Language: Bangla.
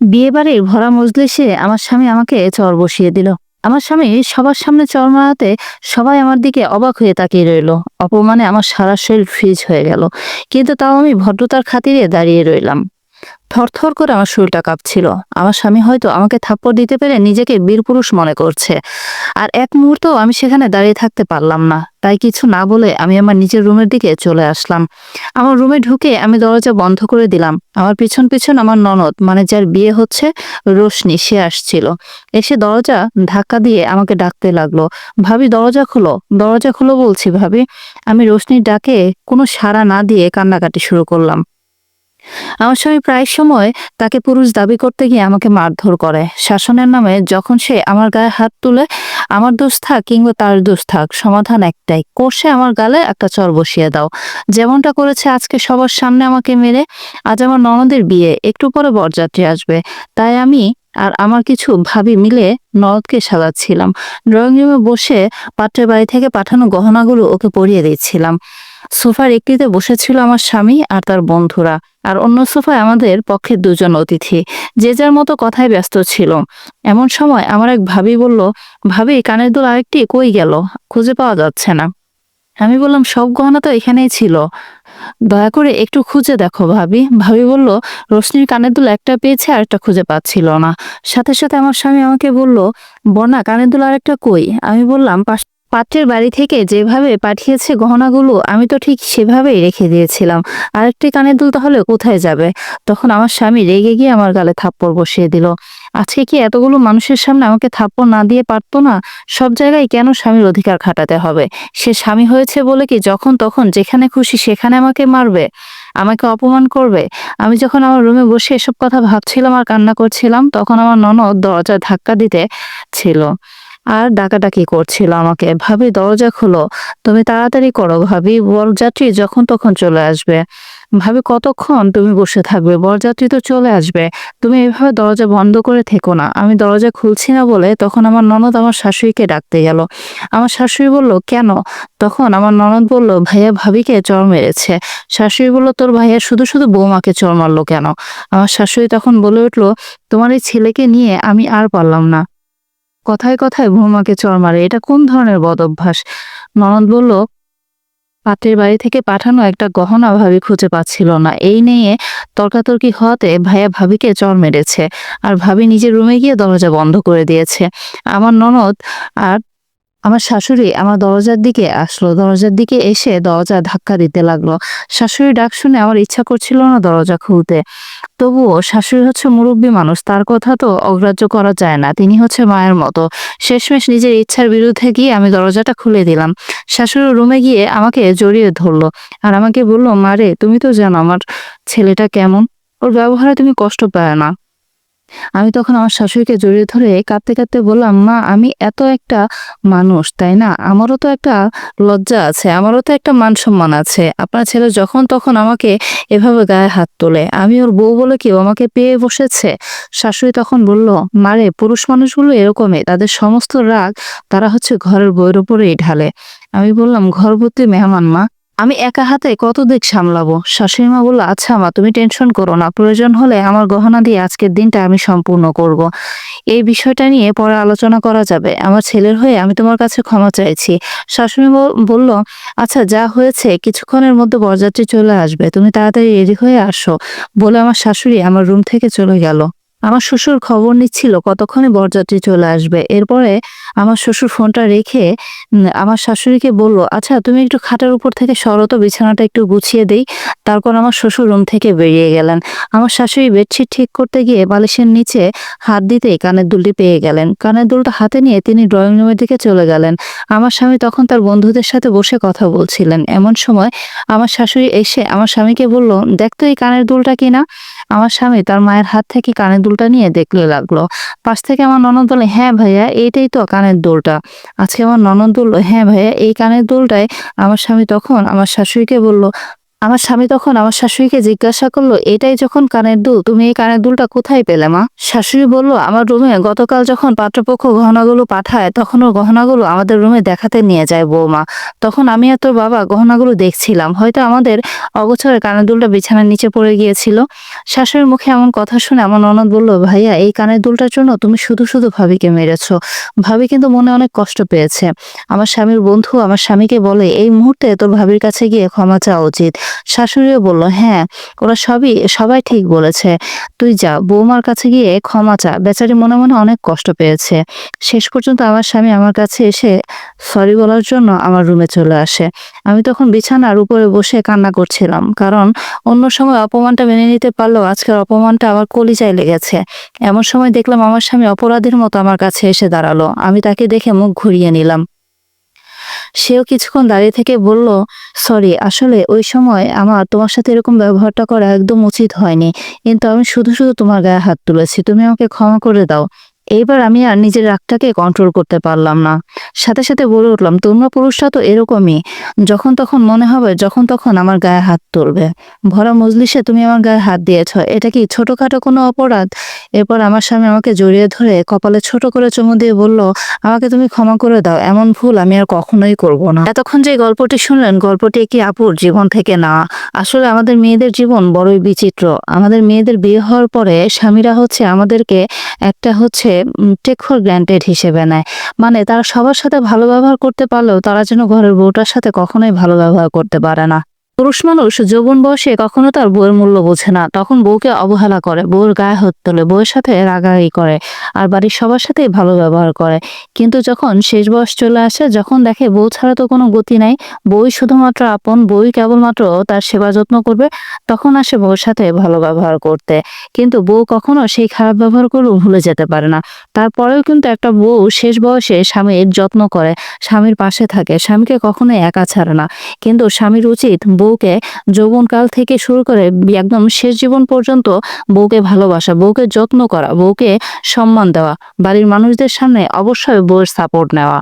বিয়ে বাড়ির ভরা মজলিসে আমার স্বামী আমাকে চর বসিয়ে দিল। আমার স্বামী সবার সামনে চর মারাতে সবাই আমার দিকে অবাক হয়ে তাকিয়ে রইল। অপমানে আমার সারা শরীর ফ্রিজ হয়ে গেল। কিন্তু তাও আমি ভদ্রতার খাতিরে দাঁড়িয়ে রইলাম। থরথর করে আমার শরীরটা কাঁপছিল। আমার স্বামী হয়তো আমাকে থাপ্পড় দিতে পেরে নিজেকে বীরপুরুষ মনে করছে। আর এক মুহূর্ত আমি সেখানে দাঁড়িয়ে থাকতে পারলাম না। তাই কিছু না বলে আমি আমার নিজের রুমের দিকে চলে আসলাম। আমার রুমে ঢুকে আমি দরজা বন্ধ করে দিলাম। আমার পিছন পিছন আমার ননদ মানে যার বিয়ে হচ্ছে, রোশনি, সে আসছিল। এসে দরজা ধাক্কা দিয়ে আমাকে ডাকতে লাগল। ভাবি, দরজা খুলো। দরজা খুলো বলছি ভাবি। আমি রোশনির ডাকে কোনো সাড়া না দিয়ে কান্নাকাটি শুরু করলাম। আমার স্বামী প্রায় সময় তাকে পুরুষ দাবি করতে গিয়ে আমাকে মারধর করে। শাসনের নামে যখন সে আমার গায়ে হাত তুলে, আমার দোষ থাক কিংবা তার দোষ থাক, সমাধান একটাই। কোষে আমার গালে একটা চর বসিয়ে দাও। যেমনটা করেছে আজকে সবার সামনে আমাকে মেরে, আজ আমার ননদের বিয়ে, একটু পরে বরযাত্রী আসবে। তাই আমি আর আমার কিছু ভাবি মিলে ননদকে সাজাচ্ছিলাম। ড্রয়িং রুমে বসে পাত্রের বাড়ি থেকে পাঠানো গহনাগুলো ওকে পরিয়ে দিচ্ছিলাম। সোফার একটিতে বসেছিল আমার স্বামী আর তার বন্ধুরা। আর অন্য সোফায় আমাদের পক্ষে দুজন অতিথি। যে যার মতো কথায় ব্যস্ত ছিল। এমন সময় আমার এক ভাবি বলল, ভাবি, কানের দুল আরেকটি কই গেল? খুঁজে পাওয়া যাচ্ছে না। আমি বললাম, সব গহনা তো এখানেই ছিল। দয়া করে একটু খুঁজে দেখো ভাবি। ভাবি বলল, রশ্মির কানের দুল একটা পেয়েছে আর একটা খুঁজে পাচ্ছিল না। সাথে সাথে আমার স্বামী আমাকে বলল বনা কানের দুল আরেকটা কই? আমি বললাম "পাশ- পাত্রের বাড়ি থেকে যেভাবে পাঠিয়েছে গহনাগুলো, আমি তো ঠিক সেভাবেই রেখে দিয়েছিলাম। আরেকটি কানের দুল তাহলে কোথায় যাবে? তখন আমার স্বামী রেগে গিয়ে আমার গালে থাপ্পড় বসিয়ে দিল। আজকে কি এতগুলো মানুষের সামনে আমাকে থাপ্পড় না দিয়ে পারতো না? সব জায়গায় কেন স্বামীর অধিকার খাটাতে হবে? সে স্বামী হয়েছে বলে কি যখন তখন যেখানে খুশি সেখানে আমাকে মারবে? আমাকে অপমান করবে? আমি যখন আমার রুমে বসে এসব কথা ভাবছিলাম আর কান্না করছিলাম, তখন আমার ননদ দরজা ধাক্কা দিতে ছিল। আর ডাকাডাকি করছিল আমাকে। ভাবি, দরজা খোলো। তুমি তাড়াতাড়ি করো ভাবি। বরযাত্রী যখন তখন চলে আসবে। ভাবি, কতক্ষণ তুমি বসে থাকবে? বরযাত্রী তো চলে আসবে। তুমি এভাবে দরজা বন্ধ করে থেকো না। আমি দরজা খুলছি না বলে তখন আমার ননদ আমার শাশুড়িকে ডাকতে গেল। আমার শাশুড়ি বলল, কেন? তখন আমার ননদ বলল, ভাইয়া ভাবিকে চর মেরেছে। শাশুড়ি বলল, তোর ভাইয়া শুধু শুধু বৌমাকে চর মারলো কেন? আমার শাশুড়ি তখন বলে উঠল, তোমার এই ছেলেকে নিয়ে আমি আর পারলাম না। কথায় কথায় বৌমাকে চর মারে। এটা কোন ধরনের বদ অভ্যাস ননদ বলল, পাত্রের বাড়ি থেকে পাঠানো একটা গহনা ভাবি খুঁজে পাচ্ছিল না। এই নিয়ে তর্কাতর্কি হওয়াতে ভাইয়া ভাবিকে চর মেরেছে। আর ভাবি নিজের রুমে গিয়ে দরজা বন্ধ করে দিয়েছে। আমার ননদ আর আমার শাশুড়ি আমার দরজার দিকে আসলো। দরজার দিকে এসে দরজা ধাক্কা দিতে লাগল। শাশুড়ি ডাক শুনে আমার ইচ্ছা করছিল না দরজা খুলতে। তবুও শাশুড়ি হচ্ছে মুরব্বী মানুষ, তার কথা তো অগ্রাহ্য করা যায় না। তিনি হচ্ছে মায়ের মতো। শেষমেশ নিজের ইচ্ছার বিরুদ্ধে গিয়ে আমি দরজাটা খুলে দিলাম। শাশুড়ি রুমে গিয়ে আমাকে জড়িয়ে ধরলো আর আমাকে বলল মারে তুমি তো জানো আমার ছেলেটা কেমন। ওর ব্যবহারে তুমি কষ্ট পায় না। আমি তখন আমার শাশুড়িকে জড়িয়ে ধরে কাঁদতে কাঁদতে বললাম, মা, আমি এত একটা মানুষ, তাই না? আমারও তো একটা লজ্জা আছে, আমারও তো একটা মান সম্মান আছে। আপনার ছেলে যখন তখন আমাকে এভাবে গায়ে হাত তোলে, আমি ওর বউ বলে কেউ আমাকে পেয়ে বসেছে? শাশুড়ি তখন বলল মারে পুরুষ মানুষগুলো এরকমই, তাদের সমস্ত রাগ তারা হচ্ছে ঘরের বইয়ের উপরেই ঢালে। আমি বললাম ঘরভর্তি মেহমান, মা। আমি একা হাতে কত দিক সামলাবো? শাশুড়ি মা বলল আচ্ছা মা, তুমি টেনশন করো না। প্রয়োজন হলে আমার গহনা দিয়ে আজকের দিনটা আমি সম্পূর্ণ করব। এই বিষয়টা নিয়ে পরে আলোচনা করা যাবে। আমার ছেলের হয়ে আমি তোমার কাছে ক্ষমা চাইছি। শাশুড়ি বল- বলল আচ্ছা যা হয়েছে, কিছুক্ষণের মধ্যে বরযাত্রী চলে আসবে। তুমি তাড়াতাড়ি রেডি হয়ে আসো। বলে আমার শাশুড়ি আমার রুম থেকে চলে গেল। আমার শ্বশুর খবর নিচ্ছিল কতক্ষণে বরযাত্রী চলে আসবে। এরপরে আমার শ্বশুর ফোনটা রেখে আমার শাশুড়িকে বলল আচ্ছা তুমি একটু খাটের উপর থেকে সরত বিছানাটা একটু গুছিয়ে দেই। তারপর আমার শ্বশুর রুম থেকে বেরিয়ে গেলেন। আমার শাশুড়ি বেডশিট ঠিক করতে গিয়ে বালিশের নিচে হাত দিতেই কানের দুলটি পেয়ে গেলেন। কানের দুলটা হাতে নিয়ে তিনি ড্রয়িং রুমের দিকে চলে গেলেন। আমার স্বামী তখন তার বন্ধুদের সাথে বসে কথা বলছিলেন। এমন সময় আমার শাশুড়ি এসে আমার স্বামীকে বলল, দেখ তো এই কানের দুলটা কিনা। আমার স্বামী তার মায়ের হাত থেকে কানের দুলটা নিয়ে দেখলে লাগল। পাশ থেকে আমার ননদ বলে হ্যাঁ ভাইয়া, এইটাই তো কানের দুলটা। আজকে আমার ননদ বলল হ্যাঁ ভাইয়া, এই কানের দুলটাই আমার স্বামী তখন আমার শাশুড়িকে বলল আমার স্বামী তখন আমার শাশুড়িকে জিজ্ঞাসা করল, এটাই যখন কানের দুল, তুমি এই কানের দুলটা কোথায় পেলে মা? শাশুড়ি বলল, আমার রুমে গতকাল যখন পাত্রপক্ষ গহনাগুলো পাঠায়, তখন ওর গহনাগুলো আমাদের রুমে দেখাতে নিয়ে যায় বৌমা। তখন আমি আর তোর বাবা গহনাগুলো দেখছিলাম। হয়তো আমাদের অগোছরে কানের দুলটা বিছানার নিচে পড়ে গিয়েছিল। শাশুড়ির মুখে এমন কথা শুনে আমার ননদ বলল, ভাইয়া, এই কানের দুলটার জন্য তুমি শুধু শুধু ভাবিকে মেরেছ। ভাবি কিন্তু মনে অনেক কষ্ট পেয়েছে। আমার স্বামীর বন্ধু আমার স্বামীকে বলে, এই মুহূর্তে তোর ভাবির কাছে গিয়ে ক্ষমা চাওয়া উচিত। শাশুড়িও বলল হ্যাঁ ওরা সবই, সবাই ঠিক বলেছে। তুই যা, বৌমার কাছে গিয়ে ক্ষমা চা। বেচারি মনে মনে অনেক কষ্ট পেয়েছে। শেষ পর্যন্ত আমার স্বামী আমার কাছে এসে সরি বলার জন্য আমার রুমে চলে আসে। আমি তখন বিছানার উপরে বসে কান্না করছিলাম, কারণ অন্য সময় অপমানটা মেনে নিতে পারলেও আজকের অপমানটা আমার কলিজায় লেগেছে। এমন সময় দেখলাম আমার স্বামী অপরাধীর মতো আমার কাছে এসে দাঁড়াল। আমি তাকে দেখে মুখ ঘুরিয়ে নিলাম। সেও কিছুক্ষণ দাঁড়িয়ে থেকে বলল, সরি, আসলে ওই সময় আমার তোমার সাথে এরকম ব্যবহারটা করা একদম উচিত হয়নি। কিন্তু আমি শুধু শুধু তোমার গায়ে হাত তুলেছি। তুমি আমাকে ক্ষমা করে দাও। এইবার আমি আর নিজের রাগটাকে কন্ট্রোল করতে পারলাম না। সাথে সাথে বলে উঠলাম, তোমরা পুরুষরা তো এরকমই। যখন তখন মনে হবে, যখন তখন আমার গায়ে হাত তুলবে। ভরা মজলিসে তুমি আমার গায়ে হাত দিয়েছ। এটা কি ছোটখাটো কোনো অপরাধ? এরপর আমার স্বামী আমাকে জড়িয়ে ধরে কপালে ছোট করে চুমু দিয়ে বলল, আমাকে তুমি ক্ষমা করে দাও। এমন ভুল আমি আর কখনোই করব না। এতক্ষণ যে গল্পটি শুনলেন, গল্পটি কি আপুর জীবন থেকে না। আসলে আমাদের মেয়েদের জীবন বড়ই বিচিত্র। আমাদের মেয়েদের বিয়ে হওয়ার পরে স্বামীরা হচ্ছে আমাদেরকে একটা হচ্ছে টেক ফর গ্র্যান্টেড হিসেবে নেয়। মানে তারা সবার সাথে ভালো ব্যবহার করতে পারলেও তারা যেন ঘরের বউটার সাথে কখনোই ভালো ব্যবহার করতে পারে না। পুরুষ মানুষ যৌবন বয়সে কখনো তার বউয়ের মূল্য বোঝে না। তখন বউকে অবহেলা করে বউর গায়ে হাত তোলে, বউয়ের সাথে রাগারাগি করে আর বাড়ির সবার সাথেই ভালো ব্যবহার করে। কিন্তু যখন শেষ বয়স চলে আসে, যখন দেখে বউ ছাড়া তো কোনো গতি নাই বই শুধুমাত্র আপন বই কেবলমাত্র তার সেবা যত্ন করবে, তখন আসে বউর সাথে ভালো ব্যবহার করতে। কিন্তু বউ কখনো সেই খারাপ ব্যবহারগুলো ভুলে যেতে পারে না। তারপরেও কিন্তু একটা বউ শেষ বয়সে স্বামীর যত্ন করে, স্বামীর পাশে থাকে, স্বামীকে কখনোই একা ছাড়ে না। কিন্তু স্বামীর উচিত বউকে যৌবনকাল থেকে শুরু করে একদম শেষ জীবন পর্যন্ত বউকে ভালোবাসা, বউকে যত্ন করা, বউকে সম্মান দেওয়া, বাড়ির মানুষদের সামনে অবশ্যই বউয়ের সাপোর্ট নেওয়া।